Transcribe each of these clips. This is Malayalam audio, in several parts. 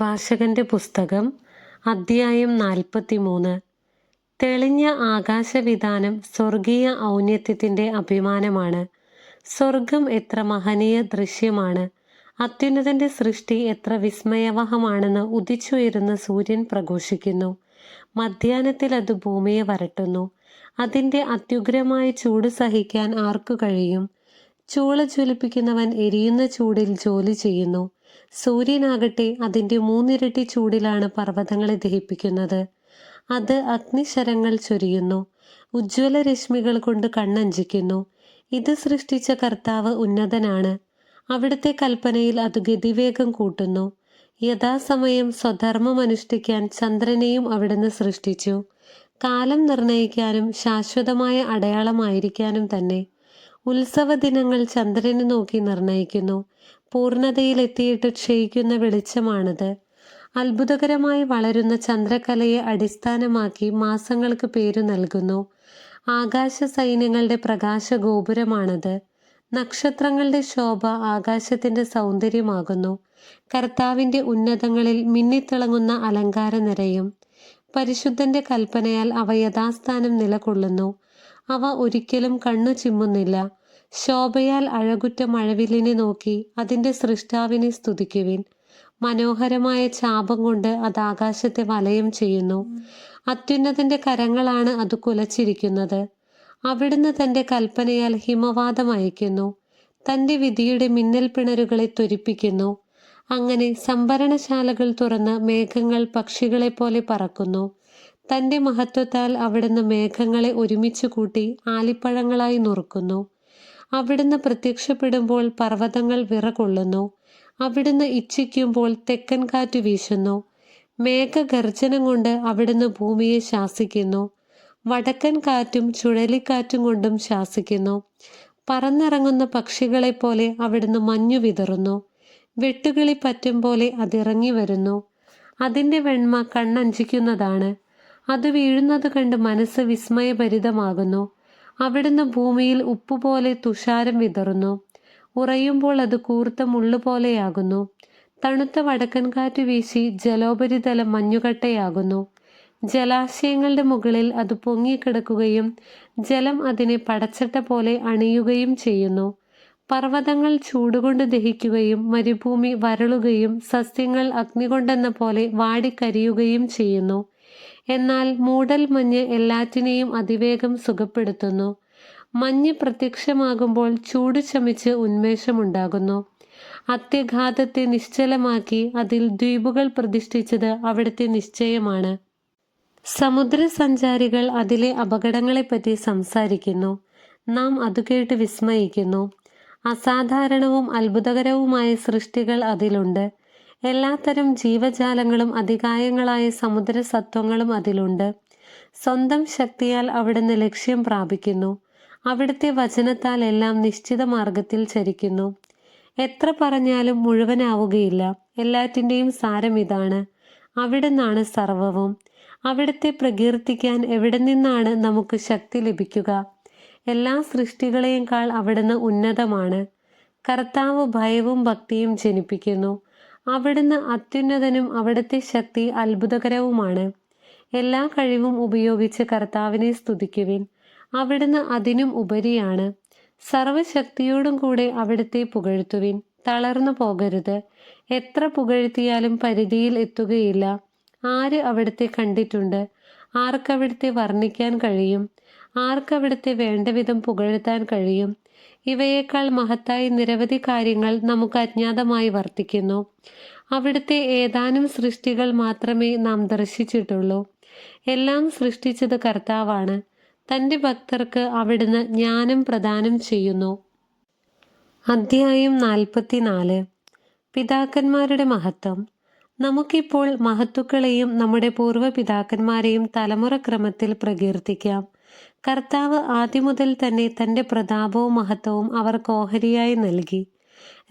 ഭാഷകന്റെ പുസ്തകം അദ്ധ്യായം നാൽപ്പത്തിമൂന്ന്. തെളിഞ്ഞ ആകാശവിധാനം സ്വർഗീയ ഔന്നത്യത്തിന്റെ അഭിമാനമാണ്. സ്വർഗം എത്ര മഹനീയ ദൃശ്യമാണ്. അത്യുന്നതന്റെ സൃഷ്ടി എത്ര വിസ്മയവഹമാണെന്ന് ഉദിച്ചുയരുന്ന സൂര്യൻ പ്രഘോഷിക്കുന്നു. മധ്യാഹ്നത്തിൽ അത് ഭൂമിയെ വരട്ടുന്നു. അതിന്റെ അത്യുഗ്രമായ ചൂട് സഹിക്കാൻ ആർക്കു കഴിയും? ചൂള ജ്വലിപ്പിക്കുന്നവൻ എരിയുന്ന ചൂടിൽ ജോലി ചെയ്യുന്നു. സൂര്യനാകട്ടെ അതിന്റെ മൂന്നിരട്ടി ചൂടിലാണ് പർവതങ്ങളെ ദഹിപ്പിക്കുന്നത്. അത് അഗ്നിശരങ്ങൾ ചൊരിയുന്നു. ഉജ്ജ്വല രശ്മികൾ കൊണ്ട് കണ്ണഞ്ചിക്കുന്നു. ഇത് സൃഷ്ടിച്ച കർത്താവ് ഉന്നതനാണ്. അവിടുത്തെ കൽപ്പനയിൽ അത് ഗതിവേഗം കൂട്ടുന്നു. യഥാസമയം സ്വധർമ്മം അനുഷ്ഠിക്കാൻ ചന്ദ്രനെയും അവിടുന്ന് സൃഷ്ടിച്ചു. കാലം നിർണയിക്കാനും ശാശ്വതമായ അടയാളമായിരിക്കാനും തന്നെ ഉത്സവ ദിനങ്ങൾ ചന്ദ്രനെ നോക്കി നിർണയിക്കുന്നു. പൂർണതയിലെത്തിയിട്ട് ക്ഷയിക്കുന്ന വെളിച്ചമാണത്. അത്ഭുതകരമായി വളരുന്ന ചന്ദ്രകലയെ അടിസ്ഥാനമാക്കി മാസങ്ങൾക്ക് പേരു നൽകുന്നു. ആകാശ സൈന്യങ്ങളുടെ പ്രകാശ ഗോപുരമാണത് നക്ഷത്രങ്ങളുടെ ശോഭ ആകാശത്തിന്റെ സൗന്ദര്യമാകുന്നു. കർത്താവിന്റെ ഉന്നതങ്ങളിൽ മിന്നിത്തിളങ്ങുന്ന അലങ്കാര നിരയും. പരിശുദ്ധന്റെ കൽപ്പനയാൽ അവ യഥാസ്ഥാനം നിലകൊള്ളുന്നു. അവ ഒരിക്കലും കണ്ണു ചിമ്മുന്നില്ല ശോഭയാൽ അഴകുറ്റ മഴവില്ലിനെ നോക്കി അതിന്റെ സൃഷ്ടാവിനെ സ്തുതിക്കുവിൻ. മനോഹരമായ ചാപം കൊണ്ട് അത് ആകാശത്തെ വലയം ചെയ്യുന്നു. അത്യുന്നതന്റെ കരങ്ങളാണ് അത് കുലച്ചിരിക്കുന്നത്. അവിടുന്ന് തന്റെ കൽപ്പനയാൽ ഹിമവാദം അയക്കുന്നു തന്റെ വിധിയുടെ മിന്നൽ പിണരുകളെ ത്വരിപ്പിക്കുന്നു. അങ്ങനെ സംഭരണശാലകൾ തുറന്ന് മേഘങ്ങൾ പക്ഷികളെ പോലെ പറക്കുന്നു. തന്റെ മഹത്വത്താൽ അവിടുന്ന് മേഘങ്ങളെ ഒരുമിച്ച് കൂട്ടി ആലിപ്പഴങ്ങളായി നുറുക്കുന്നു. അവിടുന്ന് പ്രത്യക്ഷപ്പെടുമ്പോൾ പർവതങ്ങൾ വിറകൊള്ളുന്നു. അവിടുന്ന് ഇച്ഛിക്കുമ്പോൾ തെക്കൻ കാറ്റ് വീശുന്നു. മേഘഗർജനം കൊണ്ട് അവിടുന്ന് ഭൂമിയെ ശാസിക്കുന്നു. വടക്കൻ കാറ്റും ചുഴലിക്കാറ്റും കൊണ്ടും ശാസിക്കുന്നു. പറന്നിറങ്ങുന്ന പക്ഷികളെ പോലെ അവിടുന്ന് മഞ്ഞു വിതറുന്നു. വെട്ടുകിളി പറ്റും പോലെ അതിറങ്ങി വരുന്നു. അതിന്റെ വെണ്മ കണ്ണഞ്ചിക്കുന്നതാണ്. അത് വീഴുന്നത് കണ്ട് മനസ്സ് വിസ്മയഭരിതമാകുന്നു. അവിടുന്ന് ഭൂമിയിൽ ഉപ്പുപോലെ തുഷാരം വിതറുന്നു. ഉറയുമ്പോൾ അത് കൂർത്ത മുള്ളുപോലെയാകുന്നു. തണുത്ത വടക്കൻ കാറ്റ് വീശി ജലോപരിതലം മഞ്ഞുകട്ടയാകുന്നു. ജലാശയങ്ങളുടെ മുകളിൽ അത് പൊങ്ങിക്കിടക്കുകയും ജലം അതിനെ പടച്ചട്ട പോലെ അണിയുകയും ചെയ്യുന്നു. പർവതങ്ങൾ ചൂടുകൊണ്ട് ദഹിക്കുകയും മരുഭൂമി വരളുകയും സസ്യങ്ങൾ അഗ്നികൊണ്ടെന്ന പോലെ വാടിക്കരിയുകയും ചെയ്യുന്നു. എന്നാൽ മൂടൽ മഞ്ഞ് എല്ലാറ്റിനെയും അതിവേഗം സുഖപ്പെടുത്തുന്നു. മഞ്ഞ് പ്രത്യക്ഷമാകുമ്പോൾ ചൂട് ശമിച്ച് ഉന്മേഷമുണ്ടാകുന്നു. അത്യഘാതത്തെ നിശ്ചലമാക്കി അതിൽ ദ്വീപുകൾ പ്രതിഷ്ഠിച്ചത് അവിടുത്തെ നിശ്ചയമാണ്. സമുദ്രസഞ്ചാരികൾ അതിലെ അപകടങ്ങളെപ്പറ്റി സംസാരിക്കുന്നു. നാം അത് കേട്ട് വിസ്മയിക്കുന്നു. അസാധാരണവും അത്ഭുതകരവുമായ സൃഷ്ടികൾ അതിലുണ്ട്. എല്ലാത്തരം ജീവജാലങ്ങളും അധികായങ്ങളായ സമുദ്ര സത്വങ്ങളും അതിലുണ്ട്. സ്വന്തം ശക്തിയാൽ അവിടുന്ന് ലക്ഷ്യം പ്രാപിക്കുന്നു. അവിടുത്തെ വചനത്താൽ എല്ലാം നിശ്ചിത മാർഗത്തിൽ ചരിക്കുന്നു. എത്ര പറഞ്ഞാലും മുഴുവനാവുകയില്ല. എല്ലാറ്റിന്റെയും സാരം ഇതാണ്. അവിടുന്നാണ് സർവവും. അവിടുത്തെ പ്രകീർത്തിക്കാൻ എവിടെ നിന്നാണ് നമുക്ക് ശക്തി ലഭിക്കുക? എല്ലാ സൃഷ്ടികളെയും കാൾ അവിടുന്ന് ഉന്നതമാണ്. കർത്താവ് ഭയവും ഭക്തിയും ജനിപ്പിക്കുന്നു. അവിടുന്ന് അത്യുന്നതനും അവിടുത്തെ ശക്തി അത്ഭുതകരവുമാണ്. എല്ലാ കഴിവും ഉപയോഗിച്ച് കർത്താവിനെ സ്തുതിക്കുവിൻ. അവിടുന്ന് അതിനും ഉപരിയാണ്. സർവശക്തിയോടും കൂടെ അവിടുത്തെ പുകഴ്ത്തുവിൻ. തളർന്നു പോകരുത്. എത്ര പുകഴ്ത്തിയാലും പരിധിയിൽ എത്തുകയില്ല. ആര് അവിടുത്തെ കണ്ടിട്ടുണ്ട്? ആർക്കവിടുത്തെ വർണിക്കാൻ കഴിയും? ആർക്കവിടുത്തെ വേണ്ട വിധം പുകഴ്ത്താൻ കഴിയും? ഇവയേക്കാൾ മഹത്തായി നിരവധി കാര്യങ്ങൾ നമുക്ക് അജ്ഞാതമായി വർത്തിക്കുന്നു. അവിടുത്തെ ഏതാനും സൃഷ്ടികൾ മാത്രമേ നാം ദർശിച്ചിട്ടുള്ളൂ. എല്ലാം സൃഷ്ടിച്ചത് കർത്താവാണ്. തന്റെ ഭക്തർക്ക് അവിടുന്ന് ജ്ഞാനം പ്രദാനം ചെയ്യുന്നു. അധ്യായം നാൽപ്പത്തിനാല്. പിതാക്കന്മാരുടെ മഹത്വം. നമുക്കിപ്പോൾ മഹത്തുക്കളെയും നമ്മുടെ പൂർവ പിതാക്കന്മാരെയും തലമുറ ക്രമത്തിൽ പ്രകീർത്തിക്കാം. കർത്താവ് ആദ്യം മുതൽ തന്നെ തന്റെ പ്രതാപവും മഹത്വവും അവർക്ക് ഓഹരിയായി നൽകി.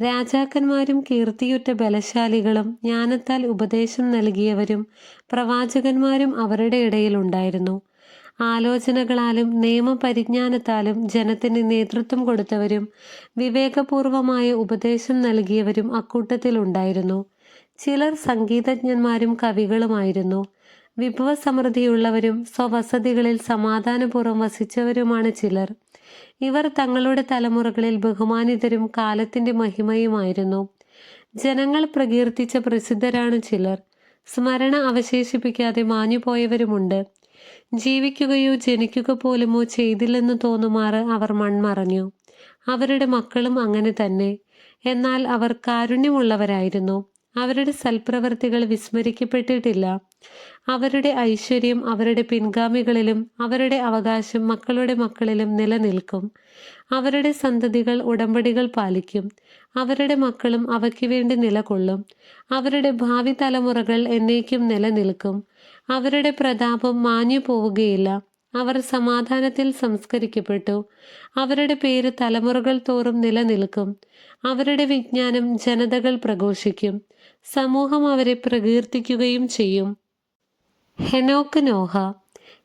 രാജാക്കന്മാരും കീർത്തിയുറ്റ ബലശാലികളും ജ്ഞാനത്താൽ ഉപദേശം നൽകിയവരും പ്രവാചകന്മാരും അവരുടെ ഇടയിൽ ഉണ്ടായിരുന്നു. ആലോചനകളാലും നിയമപരിജ്ഞാനത്താലും ജനത്തിന് നേതൃത്വം കൊടുത്തവരും വിവേകപൂർവമായ ഉപദേശം നൽകിയവരും അക്കൂട്ടത്തിൽ ഉണ്ടായിരുന്നു ചിലർ സംഗീതജ്ഞന്മാരും കവികളുമായിരുന്നു. വിഭവസമൃദ്ധിയുള്ളവരും സ്വവസതികളിൽ സമാധാനപൂർവം വസിച്ചവരുമാണ് ചിലർ. ഇവർ തങ്ങളുടെ തലമുറകളിൽ ബഹുമാനിതരും കാലത്തിന്റെ മഹിമയുമായിരുന്നു. ജനങ്ങൾ പ്രകീർത്തിച്ച പ്രസിദ്ധരാണ് ചിലർ. സ്മരണ അവശേഷിപ്പിക്കാതെ മാഞ്ഞുപോയവരുമുണ്ട്. ജീവിക്കുകയോ ജനിക്കുക പോലുമോ ചെയ്തില്ലെന്ന് തോന്നുമാറ് അവർ മൺമറഞ്ഞു. അവരുടെ മക്കളും അങ്ങനെ തന്നെ. എന്നാൽ അവർ കാരുണ്യമുള്ളവരായിരുന്നു. അവരുടെ സൽപ്രവർത്തികൾ വിസ്മരിക്കപ്പെട്ടിട്ടില്ല. അവരുടെ ഐശ്വര്യം അവരുടെ പിൻഗാമികളിലും അവരുടെ അവകാശം മക്കളുടെ മക്കളിലും നിലനിൽക്കും. അവരുടെ സന്തതികൾ ഉടമ്പടികൾ പാലിക്കും. അവരുടെ മക്കളും അവയ്ക്ക് വേണ്ടി നിലകൊള്ളും. അവരുടെ ഭാവി തലമുറകൾ എന്നേക്കും നിലനിൽക്കും. അവരുടെ പ്രതാപം മാഞ്ഞു പോവുകയില്ല അവർ സമാധാനത്തിൽ സംസ്കരിക്കപ്പെട്ടു. അവരുടെ പേര് തലമുറകൾ തോറും നിലനിൽക്കും. അവരുടെ വിജ്ഞാനം ജനതകൾ പ്രഘോഷിക്കും. സമൂഹം അവരെ പ്രകീർത്തിക്കുകയും ചെയ്യും. ഹെനോക്ക് നോഹ.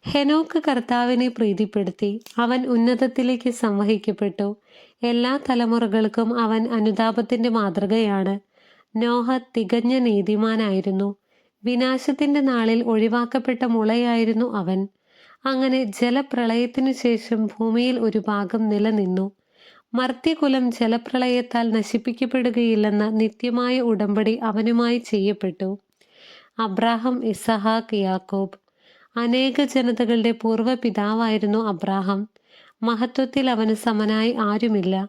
ഹെനോക്ക് കർത്താവിനെ പ്രീതിപ്പെടുത്തി. അവൻ ഉന്നതത്തിലേക്ക് സംവഹിക്കപ്പെട്ടു. എല്ലാ തലമുറകൾക്കും അവൻ അനുതാപത്തിന്റെ മാതൃകയാണ്. നോഹ തികഞ്ഞ നീതിമാനായിരുന്നു. വിനാശത്തിന്റെ നാളിൽ ഒഴിവാക്കപ്പെട്ട മുളയായിരുന്നു അവൻ. അങ്ങനെ ജലപ്രളയത്തിനു ശേഷം ഭൂമിയിൽ ഒരു ഭാഗം നിലനിന്നു. മർത്യകുലം ജലപ്രളയത്താൽ നശിപ്പിക്കപ്പെടുകയില്ലെന്ന നിത്യമായ ഉടമ്പടി അവനുമായി ചെയ്യപ്പെട്ടു. അബ്രാഹം ഇസഹാക്ക് യാക്കോബ്. അനേക ജനതകളുടെ പൂർവ പിതാവായിരുന്നു അബ്രാഹം. മഹത്വത്തിൽ അവന് സമനായി ആരുമില്ല.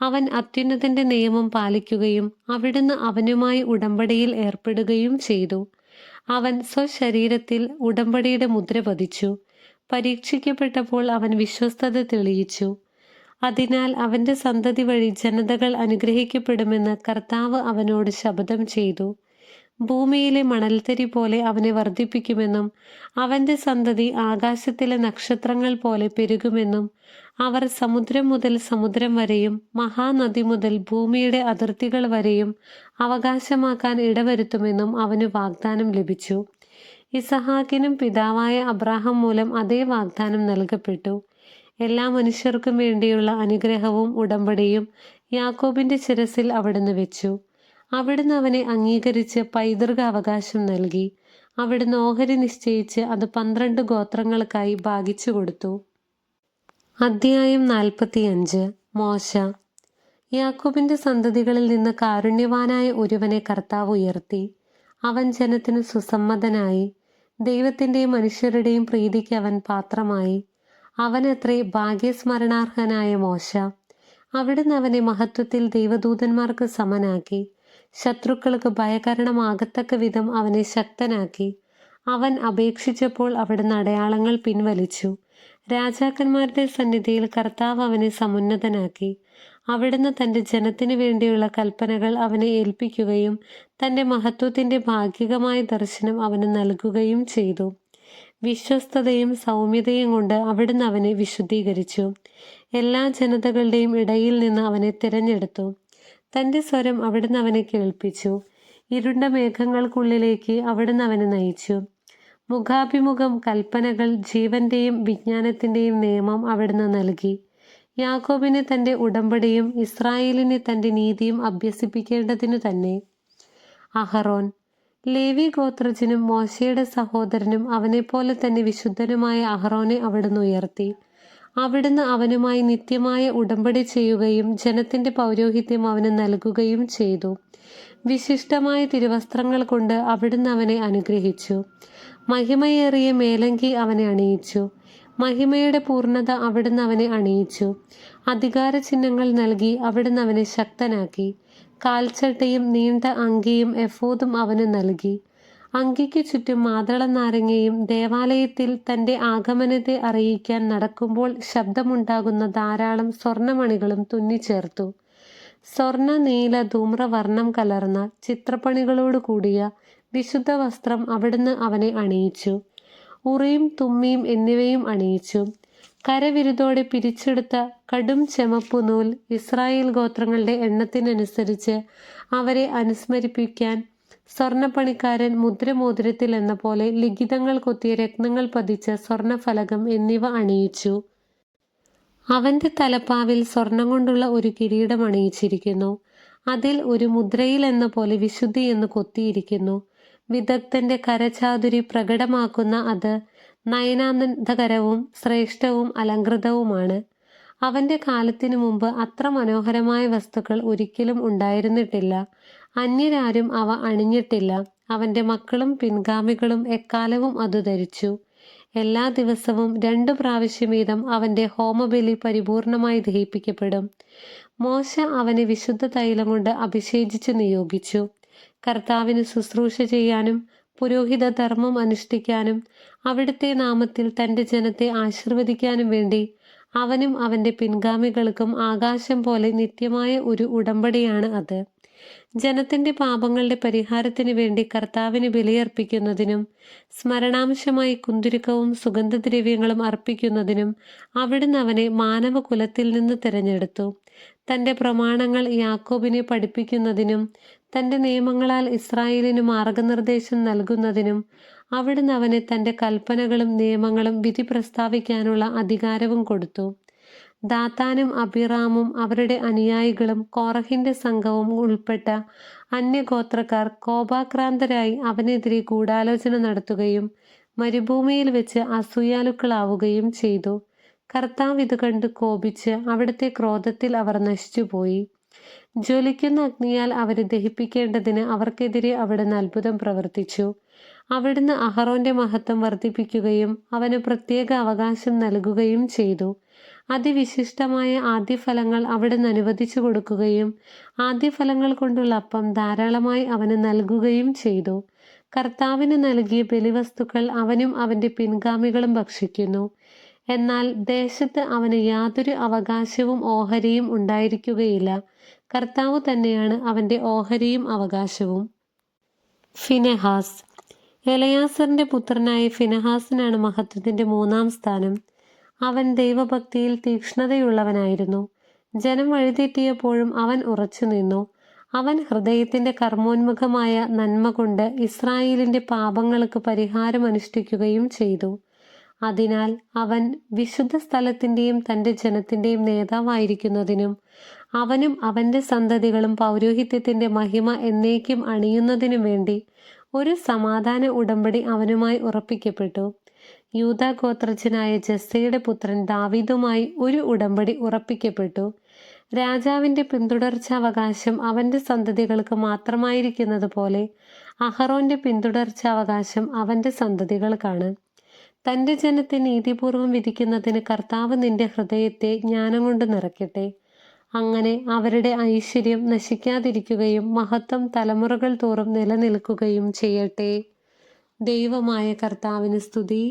അവൻ അത്യുന്നതന്റെ നിയമം പാലിക്കുകയും അവിടുന്ന് അവനുമായി ഉടമ്പടിയിൽ ഏർപ്പെടുകയും ചെയ്തു. അവൻ സ്വശരീരത്തിൽ ഉടമ്പടിയുടെ മുദ്ര പതിച്ചു. പരീക്ഷിക്കപ്പെട്ടപ്പോൾ അവൻ വിശ്വസ്തത തെളിയിച്ചു. അതിനാൽ അവന്റെ സന്തതി വഴി ജനതകൾ അനുഗ്രഹിക്കപ്പെടുമെന്ന് കർത്താവ് അവനോട് ശപഥം ചെയ്തു. ഭൂമിയിലെ മണൽത്തരി പോലെ അവനെ വർദ്ധിപ്പിക്കുമെന്നും അവന്റെ സന്തതി ആകാശത്തിലെ നക്ഷത്രങ്ങൾ പോലെ പെരുകുമെന്നും അവർ സമുദ്രം മുതൽ സമുദ്രം വരെയും മഹാനദി മുതൽ ഭൂമിയുടെ അതിർത്തികൾ വരെയും അവകാശമാക്കാൻ ഇടവരുത്തുമെന്നും അവന് വാഗ്ദാനം ലഭിച്ചു. ഇസഹാക്കിനും പിതാവായ അബ്രാഹം മൂലം അതേ വാഗ്ദാനം നൽകപ്പെട്ടു. എല്ലാ മനുഷ്യർക്കും വേണ്ടിയുള്ള അനുഗ്രഹവും ഉടമ്പടിയും യാക്കോബിന്റെ ശിരസിൽ അവിടുന്ന് വെച്ചു. അവിടുന്ന് അവനെ അംഗീകരിച്ച് പൈതൃക അവകാശം നൽകി. അവിടുന്ന് ഓഹരി നിശ്ചയിച്ച് അത് പന്ത്രണ്ട് ഗോത്രങ്ങൾക്കായി ഭാഗിച്ചു കൊടുത്തു. അധ്യായം നാൽപ്പത്തിയഞ്ച്. മോശ. യാക്കോബിന്റെ സന്തതികളിൽ നിന്ന് കാരുണ്യവാനായ ഒരുവനെ കർത്താവ് ഉയർത്തി. അവൻ ജനത്തിനു സുസമ്മതനായി ദൈവത്തിന്റെയും മനുഷ്യരുടെയും പ്രീതിക്ക് അവൻ പാത്രമായി. അവനത്രേ ഭാഗ്യസ്മരണാർഹനായ മോശ. അവിടുന്ന് അവനെ മഹത്വത്തിൽ ദൈവദൂതന്മാർക്ക് സമനാക്കി. ശത്രുക്കൾക്ക് ഭയകരണമാകത്തക്ക വിധം അവനെ ശക്തനാക്കി. അവൻ അപേക്ഷിച്ചപ്പോൾ അവിടുന്ന് അടയാളങ്ങൾ പിൻവലിച്ചു. രാജാക്കന്മാരുടെ സന്നിധിയിൽ കർത്താവ് അവനെ സമുന്നതനാക്കി. അവിടുന്ന് തന്റെ ജനത്തിനു വേണ്ടിയുള്ള കൽപ്പനകൾ അവനെ ഏൽപ്പിക്കുകയും തന്റെ മഹത്വത്തിന്റെ ഭാഗികമായ ദർശനം അവന് നൽകുകയും ചെയ്തു. വിശ്വസ്തതയും സൗമ്യതയും കൊണ്ട് അവിടുന്ന് അവനെ വിശുദ്ധീകരിച്ചു. എല്ലാ ജനതകളുടെയും ഇടയിൽ നിന്ന് അവനെ തിരഞ്ഞെടുത്തു. തന്റെ സ്വരം അവിടുന്ന് അവനെ കേൾപ്പിച്ചു. ഇരുണ്ട മേഘങ്ങൾക്കുള്ളിലേക്ക് അവിടുന്ന് അവനെ നയിച്ചു. മുഖാഭിമുഖം കൽപ്പനകൾ ജീവന്റെയും വിജ്ഞാനത്തിന്റെയും നിയമം അവിടുന്ന് നൽകി. യാക്കോബിനെ തന്റെ ഉടമ്പടിയും ഇസ്രായേലിനെ തന്റെ നീതിയും അഭ്യസിപ്പിക്കേണ്ടതിനു തന്നെ. അഹറോൻ ലേവി ഗോത്രജനും മോശയുടെ സഹോദരനും അവനെപ്പോലെ തന്നെ വിശുദ്ധനുമായ അഹറോനെ അവിടുന്ന് ഉയർത്തി. അവിടുന്ന് അവനുമായി നിത്യമായ ഉടമ്പടി ചെയ്യുകയും ജനത്തിന്റെ പൗരോഹിത്യം അവന് നൽകുകയും ചെയ്തു. വിശിഷ്ടമായ തിരുവസ്ത്രങ്ങൾ കൊണ്ട് അവിടുന്ന് അവനെ അനുഗ്രഹിച്ചു. മഹിമയേറിയ മേലങ്കി അവനെ അണിയിച്ചു. മഹിമയുടെ പൂർണത അവിടുന്ന് അവനെ അണിയിച്ചു. അധികാര ചിഹ്നങ്ങൾ നൽകി അവിടുന്ന് അവനെ ശക്തനാക്കി. കാൽച്ചട്ടയും നീണ്ട അങ്കിയും എഫോദും അവന് നൽകി. അങ്കിക്ക് ചുറ്റും മാതള നാരങ്ങയും ദേവാലയത്തിൽ തന്റെ ആഗമനത്തെ അറിയിക്കാൻ നടക്കുമ്പോൾ ശബ്ദമുണ്ടാകുന്ന ധാരാളം സ്വർണമണികളും തുന്നിച്ചേർത്തു. സ്വർണ നീല ധൂമ്രവർണം കലർന്ന ചിത്രപ്പണികളോട് കൂടിയ വിശുദ്ധ വസ്ത്രം അവിടുന്ന് അവനെ അണിയിച്ചു. ഉറിയും തുമ്മിയും എന്നിവയും അണിയിച്ചു. കരവിരുതോടെ പിരിച്ചെടുത്ത കടും ചെമപ്പു നൂൽ ഇസ്രായേൽ ഗോത്രങ്ങളുടെ എണ്ണത്തിനനുസരിച്ച് അവരെ അനുസ്മരിപ്പിക്കാൻ സ്വർണപ്പണിക്കാരൻ മുദ്രമോതിരത്തിൽ എന്ന പോലെ ലിഖിതങ്ങൾ കൊത്തിയ രത്നങ്ങൾ പതിച്ച സ്വർണഫലകം എന്നിവ അണിയിച്ചു. അവന്റെ തലപ്പാവിൽ സ്വർണം കൊണ്ടുള്ള ഒരു കിരീടം അണിയിച്ചിരിക്കുന്നു. അതിൽ ഒരു മുദ്രയിൽ എന്ന പോലെ വിശുദ്ധി എന്ന് കൊത്തിയിരിക്കുന്നു. വിദഗ്ധന്റെ കരചാതുരി പ്രകടമാക്കുന്ന അത് നയനാനന്ദകരവും ശ്രേഷ്ഠവും അലങ്കൃതവുമാണ് അവന്റെ കാലത്തിനു മുമ്പ് അത്ര മനോഹരമായ വസ്തുക്കൾ ഒരിക്കലും ഉണ്ടായിരുന്നിട്ടില്ല. അന്യരാരും അവ അണിഞ്ഞിട്ടില്ല. അവന്റെ മക്കളും പിൻഗാമികളും എക്കാലവും അത് ധരിച്ചു. എല്ലാ ദിവസവും രണ്ടു പ്രാവശ്യം വീതം അവന്റെ ഹോമബലി പരിപൂർണമായി ദഹിപ്പിക്കപ്പെടും. മോശ അവനെ വിശുദ്ധ തൈലം കൊണ്ട് അഭിഷേചിച്ചു നിയോഗിച്ചു. കർത്താവിന് ശുശ്രൂഷ ചെയ്യാനും പുരോഹിത ധർമ്മം അനുഷ്ഠിക്കാനും അവിടുത്തെ നാമത്തിൽ തന്റെ ജനത്തെ ആശീർവദിക്കാനും വേണ്ടി അവനും അവന്റെ പിൻഗാമികൾക്കും ആകാശം പോലെ നിത്യമായ ഒരു ഉടമ്പടിയാണ് അത്. ജനത്തിന്റെ പാപങ്ങളുടെ പരിഹാരത്തിന് വേണ്ടി കർത്താവിന് ബലിയർപ്പിക്കുന്നതിനും സ്മരണാംശമായി കുന്തിരുക്കവും സുഗന്ധദ്രവ്യങ്ങളും അർപ്പിക്കുന്നതിനും അവിടുന്ന് അവനെ മാനവകുലത്തിൽ നിന്ന് തിരഞ്ഞെടുത്തു. തന്റെ പ്രമാണങ്ങൾ യാക്കോബിനെ പഠിപ്പിക്കുന്നതിനും തന്റെ നിയമങ്ങളാൽ ഇസ്രായേലിന് മാർഗനിർദ്ദേശം നൽകുന്നതിനും അവിടുന്ന് അവനെ തന്റെ കൽപ്പനകളും നിയമങ്ങളും വിധി പ്രസ്താവിക്കാനുള്ള അധികാരവും കൊടുത്തു. ദാത്താനും അബിറാമും അവരുടെ അനുയായികളും കോറഹിന്റെ സംഘവും ഉൾപ്പെട്ട അന്യഗോത്രക്കാർ കോപാക്രാന്തരായി അവനെതിരെ ഗൂഢാലോചന നടത്തുകയും മരുഭൂമിയിൽ വെച്ച് അസൂയാലുക്കളാവുകയും ചെയ്തു. കർത്താവ് ഇത് കണ്ട് കോപിച്ച് അവിടുത്തെ ക്രോധത്തിൽ അവർ നശിച്ചുപോയി. ജ്വലിക്കുന്ന അഗ്നിയാൽ അവരെ ദഹിപ്പിക്കേണ്ടതിന് അവർക്കെതിരെ അവിടുന്ന് അത്ഭുതം പ്രവർത്തിച്ചു. അവിടുന്ന് അഹറോന്റെ മഹത്വം വർദ്ധിപ്പിക്കുകയും അവന് പ്രത്യേക അവകാശം നൽകുകയും ചെയ്തു. അതിവിശിഷ്ടമായ ആദ്യഫലങ്ങൾ അവിടുന്ന് അനുവദിച്ചു കൊടുക്കുകയും ആദ്യഫലങ്ങൾ കൊണ്ടുള്ള അപ്പം ധാരാളമായി അവന് നൽകുകയും ചെയ്തു. കർത്താവിന് നൽകിയ ബലിവസ്തുക്കൾ അവനും അവന്റെ പിൻഗാമികളും ഭക്ഷിക്കുന്നു. എന്നാൽ ദേശത്ത് അവന് യാതൊരു അവകാശവും ഓഹരിയും ഉണ്ടായിരിക്കുകയില്ല. കർത്താവ് തന്നെയാണ് അവന്റെ ഓഹരിയും അവകാശവും. ഫിനെഹാസ്. എലയാസറിന്റെ പുത്രനായ ഫിനഹാസിനാണ് മഹത്വത്തിന്റെ മൂന്നാം സ്ഥാനം. അവൻ ദൈവഭക്തിയിൽ തീക്ഷ്ണതയുള്ളവനായിരുന്നു. ജനം വഴിതെറ്റിയപ്പോഴും അവൻ ഉറച്ചു നിന്നു. അവൻ ഹൃദയത്തിന്റെ കർമ്മോന്മുഖമായ നന്മ കൊണ്ട് ഇസ്രായേലിന്റെ പാപങ്ങൾക്ക് പരിഹാരം അനുഷ്ഠിക്കുകയും ചെയ്തു. അതിനാൽ അവൻ വിശുദ്ധ സ്ഥലത്തിന്റെയും തന്റെ ജനത്തിന്റെയും നേതാവായിരിക്കുന്നതിനും അവനും അവന്റെ സന്തതികളും പൗരോഹിത്യത്തിന്റെ മഹിമ എന്നേക്കും അണിയുന്നതിനും വേണ്ടി ഒരു സമാധാന ഉടമ്പടി അവനുമായി ഉറപ്പിക്കപ്പെട്ടു. യൂതാ ഗോത്രജനായ ജസ്സയുടെ പുത്രൻ ദാവീദുമായി ഒരു ഉടമ്പടി ഉറപ്പിക്കപ്പെട്ടു. രാജാവിന്റെ പിന്തുടർച്ചാവകാശം അവന്റെ സന്തതികൾക്ക് മാത്രമായിരിക്കുന്നത് പോലെ അഹറോന്റെ പിന്തുടർച്ചാവകാശം അവന്റെ സന്തതികൾക്കാണ്. തന്റെ ജനത്തെ നീതിപൂർവം വിധിക്കുന്നതിന് കർത്താവ് നിന്റെ ഹൃദയത്തെ ജ്ഞാനം കൊണ്ട് നിറയ്ക്കട്ടെ. അങ്ങനെ അവരുടെ ഐശ്വര്യം നശിക്കാതിരിക്കുകയും മഹത്വം തലമുറകൾ തോറും നിലനിൽക്കുകയും ചെയ്യട്ടെ. ദൈവമായ കർത്താവിന് സ്തുതി.